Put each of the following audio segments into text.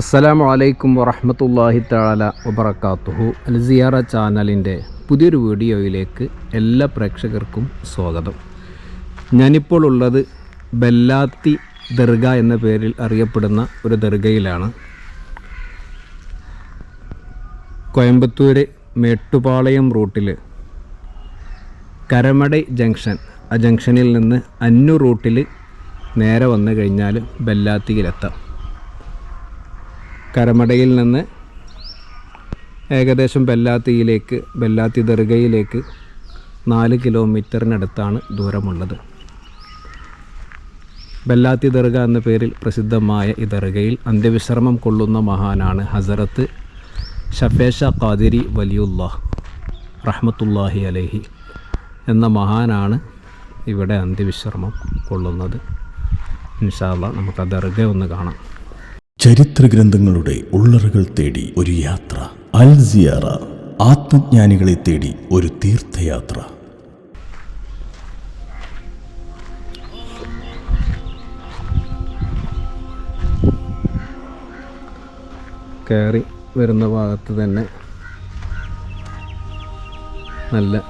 അസ്സലാമു അലൈക്കും വറഹമത്തല്ലാഹി താല വബറകാതുഹു അൽ സിയാറ ചാനലിന്റെ പുതിയൊരു വീഡിയോയിലേക്ക് എല്ലാ പ്രേക്ഷകർക്കും സ്വാഗതം. ഞാനിപ്പോൾ ഉള്ളത് ബെല്ലാത്തി ദർഗ എന്ന പേരിൽ അറിയപ്പെടുന്ന ഒരു ദർഗയിലാണ്. കോയമ്പത്തൂർ മേട്ടുപാളയം റൂട്ടിൽ കരമടൈ ജംഗ്ഷൻ ആ ജംഗ്ഷനിൽ നിന്ന് അന്നു റൂട്ടിൽ നേരെ വന്നു കഴിഞ്ഞാൽ ബെല്ലാത്തിയിലെത്താം. കരമടയിൽ നിന്ന് ഏകദേശം ബെല്ലാത്തിയിലേക്ക് ബെല്ലാത്തി ദർഗയിലേക്ക് നാല് കിലോമീറ്ററിനടുത്താണ് ദൂരമുള്ളത്. ബെല്ലാത്തി ദർഗ എന്ന പേരിൽ പ്രസിദ്ധമായ ഈ ദർഗയിൽ അന്ത്യവിശ്രമം കൊള്ളുന്ന മഹാനാണ് ഹസരത്ത് ഷഫേഷ ഖാദിരി വലിയുല്ലാഹ് റഹ്മത്തുല്ലാഹി അലഹി എന്ന മഹാനാണ് ഇവിടെ അന്ത്യവിശ്രമം കൊള്ളുന്നത്. ഇൻഷാല്ല നമുക്ക് ആ ദർഗ ഒന്ന് കാണാം. ചരിത്ര ഗ്രന്ഥങ്ങളുടെ ഉള്ളറുകൾ തേടി ഒരു യാത്ര. അൽ സിയാറ ആത്മജ്ഞാനികളെ തേടി ഒരു തീർത്ഥയാത്ര. കയറി വരുന്ന ഭാഗത്ത് തന്നെ നല്ല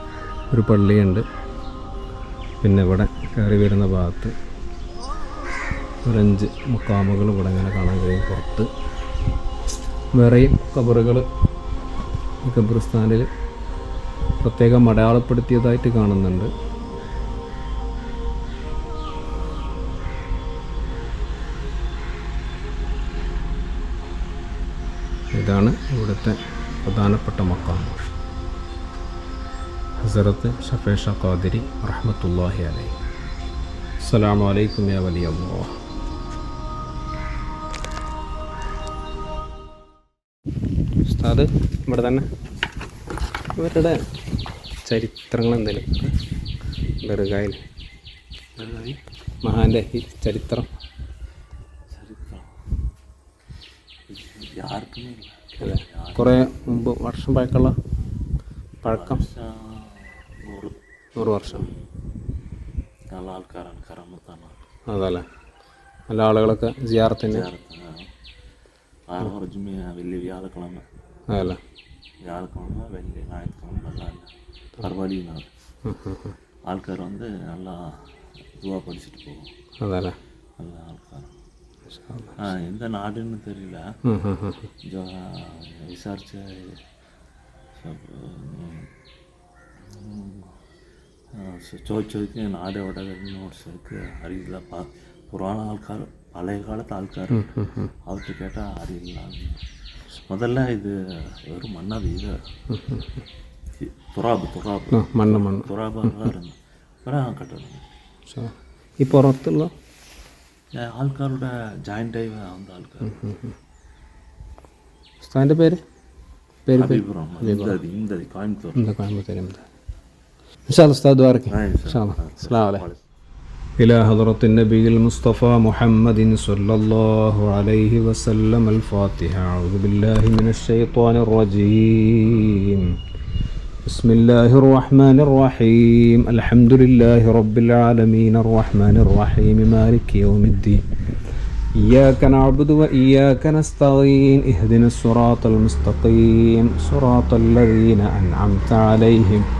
ഒരു പള്ളിയുണ്ട്. പിന്നെ ഇവിടെ കയറി വരുന്ന ഭാഗത്ത് ഒരഞ്ച് മുക്കാമുകൾ ഇവിടെ ഇങ്ങനെ കാണാൻ കഴിയും പുറത്ത്. വേറെയും കബറുകൾ ഈ ഖബറിസ്ഥാനിൽ പ്രത്യേകം അടയാളപ്പെടുത്തിയതായിട്ട് കാണുന്നുണ്ട്. ഇതാണ് ഇവിടുത്തെ പ്രധാനപ്പെട്ട മക്കാമ ഹസരത്ത് ഷഫേഷ ഖാദിരി റഹ്മത്തുല്ലാഹി അലൈ അസ്സലാമു അലൈക്കും യാ വലിയ ഉസ്താദ് ഇവിടെ തന്നെ. ഇവരുടെ ചരിത്രങ്ങൾ എന്തെങ്കിലും? ദർഗായിൽ മഹാന്റെ ഈ ചരിത്രം. അതെ. കുറേ മുമ്പ് വർഷം പഴക്കമുള്ള പഴക്കം. നൂറ്. വർഷം. നല്ല ആൾക്കാരാണ്. കറമ്പത്താണ് അതല്ലേ? നല്ല ആളുകളൊക്കെ ജിയാറത്തിന്റെ വലിയ വ്യാഴക്കിഴമ அதில் வியாழக்கிழமை வெள்ளி ஞாயிற்றுக்கிழமை நல்லா மறுபடியும் நான் ஆட்கார் வந்து நல்லா இதுவாக படிச்சுட்டு போவோம் அதில் நல்ல ஆட்கார் எந்த நாடுன்னு தெரியல விசாரிச்சு ചോദിച്ചോദിക്ക് നാട് എവിടെ നോട്ട്സൊക്കെ பா புராண ആൾക്കാർ பழைய காலத்து ആൾക്കാർ அவர்கிட்ட கேட்டால் അറിയില്ല. முதல்ல இது வெறும் மண்ணாது இது துறாபு துறாபு ആ, മണ്ണ് മണ്ണ് துறாபாக தான் இருந்தது அப்புறம் கட்டணும் ശോ. ഈ പുറത്തുള്ള ആൾക്കാരുടെ ജോയിൻ്റ് ആയി വന്ന ആൾക്കാർ ഉസ്താദിൻ്റെ പേര് പേര് പേര് അഭിപ്രായം ഇന്തതി ഇന്തതി കോയമ്പത്തൂർ എന്താ കോയമ്പത്തൂർ എന്താ ഇൻഷാ അല്ലാ ഉസ്താദ് ദ്വാരക്ക് ആ, ഇൻഷാ ഇൻഷാ അല്ലാ. إلى حضرة النبي المصطفى محمد صلى الله عليه وسلم الفاتحة. أعوذ بالله من الشيطان الرجيم. بسم الله الرحمن الرحيم. الحمد لله رب العالمين. الرحمن الرحيم. مالك يوم الدين. إياك نعبد وإياك نستعين. اهدنا الصراط المستقيم. صراط الذين أنعمت عليهم.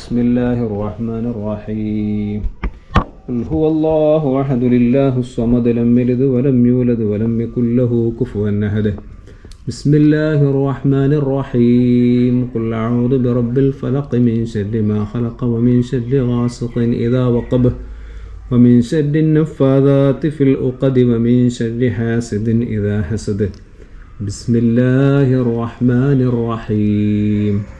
بسم الله الرحمن الرحيم. قل هو الله أحد لله الصمد لم يلد ولم يولد ولم يكن له كفوا أحد. بسم الله الرحمن الرحيم. قل أعوذ برب الفلق من شر ما خلق ومن شر غاسق إذا وقب ومن شر النفاذات في العقد ومن شر حاسد إذا حسد. بسم الله الرحمن الرحيم.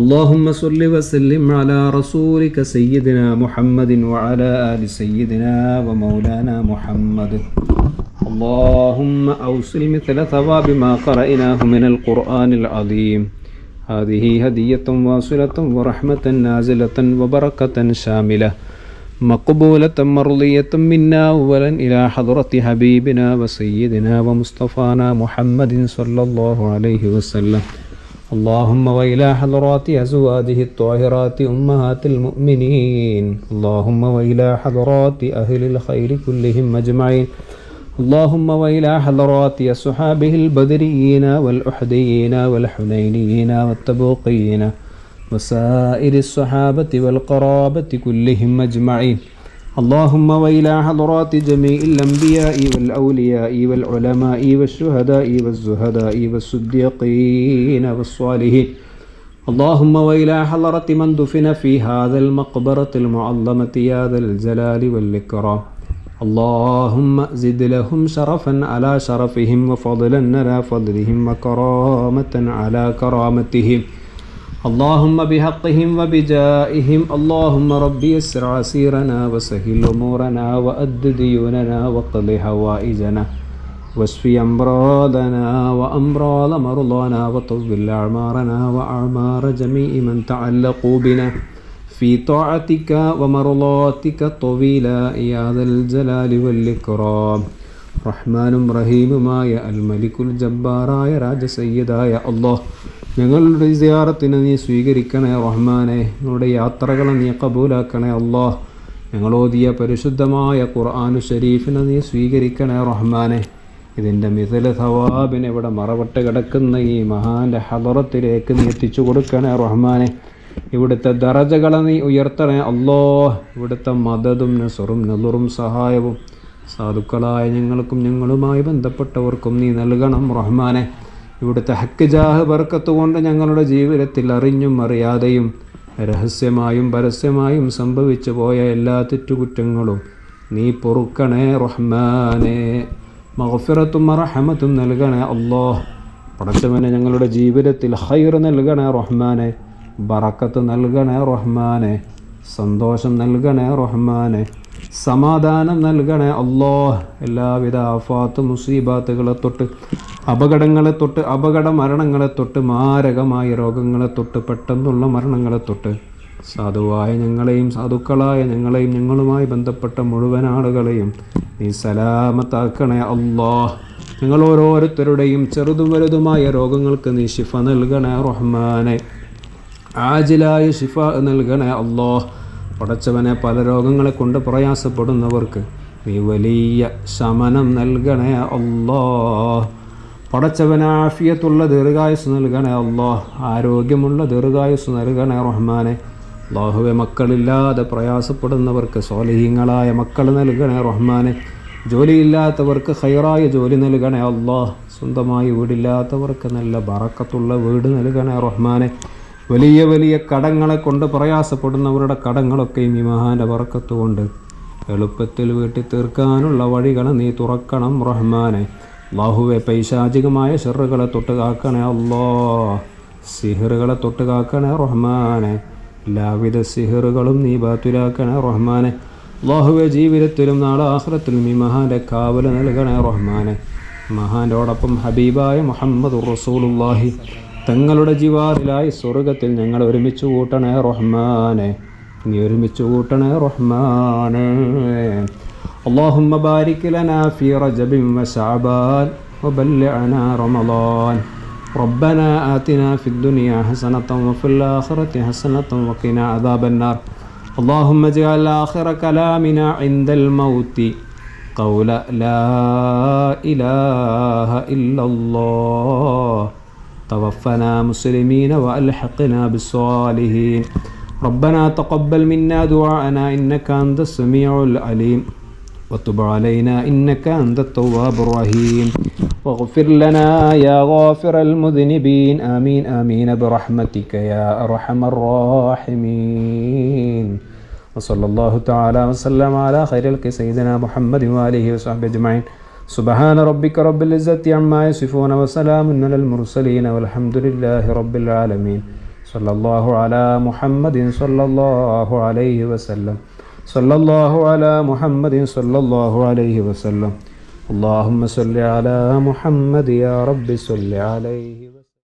اللهم صل وسلم على رسولك سيدنا محمد وعلى آل سيدنا ومولانا محمد. اللهم أوصل مثل ثواب ما قرأناه من القرآن العظيم. هذه هدية واصلة ورحمة نازلة وبركة شاملة. مقبولة مرضية منا أولا إلى حضرة حبيبنا وسيدنا ومصطفانا محمد صلى الله عليه وسلم. اللهم وإلى حضرات أزواجه الطاهرات أمهات المؤمنين. اللهم وإلى حضرات أهل الخير كلهم أجمعين. اللهم وإلى حضرات أصحابه البدريين والأحديين والحنينيين والتبوقيين وسائر الصحابة والقرابة كلهم أجمعين. اللهم وإلى حضرات جميع الأنبياء والأولياء والعلماء والشهداء والزهداء والصديقين والصالحين اللهم وإلى حضرة من دفن في هذا المقبرة المعظمة يا ذا الجلال والإكرام اللهم زد لهم شرفا على شرفهم وفضلا على فضلهم وكرامة على كرامتهم اللهم بحقهم وبجائهم اللهم ربي يسر عسيرنا وسهل أمورنا وأد ديوننا وقض حوائجنا واشف أمراضنا وأمراض مرضانا وطول أعمارنا وأعمار جميع من تعلقوا بنا في طاعتك ومرضاتك طويلا يا ذا الجلال والإكرام റഹ്മാനും റഹീമുമായ അൽ മലിക്കുൽ ജബ്ബാറായ രാജസയ്യദായ അള്ളാഹ്. ഞങ്ങളുടെ സിയാറത്തിനെ നീ സ്വീകരിക്കണേ റഹ്മാനെ. ഞങ്ങളുടെ യാത്രകളെ നീ കബൂലാക്കണേ അള്ളാഹ്. ഞങ്ങളോതിയ പരിശുദ്ധമായ ഖുർആാനു ഷരീഫിനെ നീ സ്വീകരിക്കണേ റഹ്മാനെ. ഇതിന്റെ മിഥല സവാബിനെ ഇവിടെ മറവട്ട് കിടക്കുന്ന ഈ മഹാന്റെ ഹദറത്തിലേക്ക് നീ എത്തിച്ചു കൊടുക്കണേ റഹ്മാനെ. ഇവിടുത്തെ ദറജകളെ നീ ഉയർത്തണേ അല്ലോ ഇവിടുത്തെ മദതും നസുറും നെളുറും സഹായവും സാധുക്കളായ ഞങ്ങൾക്കും ഞങ്ങളുമായി ബന്ധപ്പെട്ടവർക്കും നീ നൽകണം റഹ്മാനെ. ഇവിടുത്തെ ഹക്ക് ജാഹ് ബർക്കത്ത് കൊണ്ട് ഞങ്ങളുടെ ജീവിതത്തിൽ അറിഞ്ഞും അറിയാതെയും രഹസ്യമായും പരസ്യമായും സംഭവിച്ചു പോയ എല്ലാ തെറ്റുകുറ്റങ്ങളും നീ പൊറുക്കണേ റഹ്മാനെ. മഹഫിറത്തും അറഹമത്തും നൽകണേ അല്ലോ പടച്ചവനെ ഞങ്ങളുടെ ജീവിതത്തിൽ ഹൈർ നൽകണേ റഹ്മാനെ. ബറക്കത്ത് നൽകണേ റഹ്മാനെ. സന്തോഷം നൽകണേ റഹ്മാനെ. സമാധാനം നൽകണേ അല്ലോ എല്ലാവിധ ആഫാത്ത് മുസീബാത്തുകളെ തൊട്ട് അപകടങ്ങളെ തൊട്ട് അപകട മരണങ്ങളെ തൊട്ട് മാരകമായ രോഗങ്ങളെ തൊട്ട് പെട്ടെന്നുള്ള മരണങ്ങളെ തൊട്ട് സാധുവായ ഞങ്ങളെയും സാധുക്കളായ ഞങ്ങളെയും ഞങ്ങളുമായി ബന്ധപ്പെട്ട മുഴുവൻ ആളുകളെയും നീ സലാമത്താക്കണേ അല്ലോ ഞങ്ങൾ ഓരോരുത്തരുടെയും ചെറുതും വലുതുമായ രോഗങ്ങൾക്ക് നീ ഷിഫ നൽകണേ റഹ്മാനെ. ആജിലായ ഷിഫ നൽകണേ അല്ലോ പടച്ചവനെ പല രോഗങ്ങളെ കൊണ്ട് പ്രയാസപ്പെടുന്നവർക്ക് നീ വലിയ ശമനം നൽകണേ അല്ലോ. പടച്ചവന് ആഫിയത്തുള്ള ദീർഘായുസ് നൽകണേ അല്ലോ. ആരോഗ്യമുള്ള ദീർഘായുസ് നൽകണേ റഹ്മാനെ. അള്ളാഹുവെ മക്കളില്ലാതെ പ്രയാസപ്പെടുന്നവർക്ക് സ്വാലിഹീങ്ങളായ മക്കൾ നൽകണേ റഹ്മാനെ. ജോലിയില്ലാത്തവർക്ക് ഹൈറായ ജോലി നൽകണേ അള്ളാഹ് സ്വന്തമായി വീടില്ലാത്തവർക്ക് നല്ല ബറക്കത്തുള്ള വീട് നൽകണേ റഹ്മാനെ. വലിയ വലിയ കടങ്ങളെ കൊണ്ട് പ്രയാസപ്പെടുന്നവരുടെ കടങ്ങളൊക്കെയും ഈ മഹാന്റെ വറക്കത്തുകൊണ്ട് എളുപ്പത്തിൽ വീട്ടി തീർക്കാനുള്ള വഴികൾ നീ തുറക്കണം റഹ്മാനെ. അള്ളാഹുവെ പൈശാചികമായ ഷെറുകളെ തൊട്ട് കാക്കണേ അല്ലോ സിഹറുകളെ തൊട്ട് കാക്കണേ റഹ്മാനെ. എല്ലാവിധ സിഹറുകളും നീ ബാത്തിലാക്കണേ റഹ്മാനെ. അള്ളാഹുവെ ജീവിതത്തിലും നാളെ ആഹ്റത്തിലും ഈ മഹാന്റെ കാവൽ നൽകണേ റഹ്മാനെ. മഹാന്റോടൊപ്പം ഹബീബായ മുഹമ്മദ് റസൂലുല്ലാഹി തങ്ങളുടെ ജിവാറിലായി സ്വർഗത്തിൽ ഞങ്ങൾ ഒരുമിച്ച് കൂട്ടണേ റഹ്മാനെ നീ ഒരുമിച്ച് കൂട്ടണേ റഹ്മാനെ اللهم بارك لنا في رجب وشعبان وبلغنا رمضان ربنا آتنا في الدنيا حسنة وفي الآخرة حسنة وقنا عذاب النار اللهم اجعل آخر كلامنا عند الموت قول لا إله إلا الله توفنا مسلمين وألحقنا بالصالحين. ربنا تقبل منا دعاءنا إنك أنت السميع العليم. وتب علينا إنك أنت التواب الرحيم. واغفر لنا يا غافر المذنبين. آمين آمين برحمتك يا أرحم الراحمين. وصلى الله تعالى وسلم على خير الخلق سيدنا محمد وآله وصحبه أجمعين. سبحان ربك رب العزة عما يصفون وسلام على المرسلين والحمد لله رب العالمين صلى الله على محمد صلى الله عليه وسلم صلى الله على محمد صلى الله عليه وسلم اللهم صل على محمد يا رب صل عليه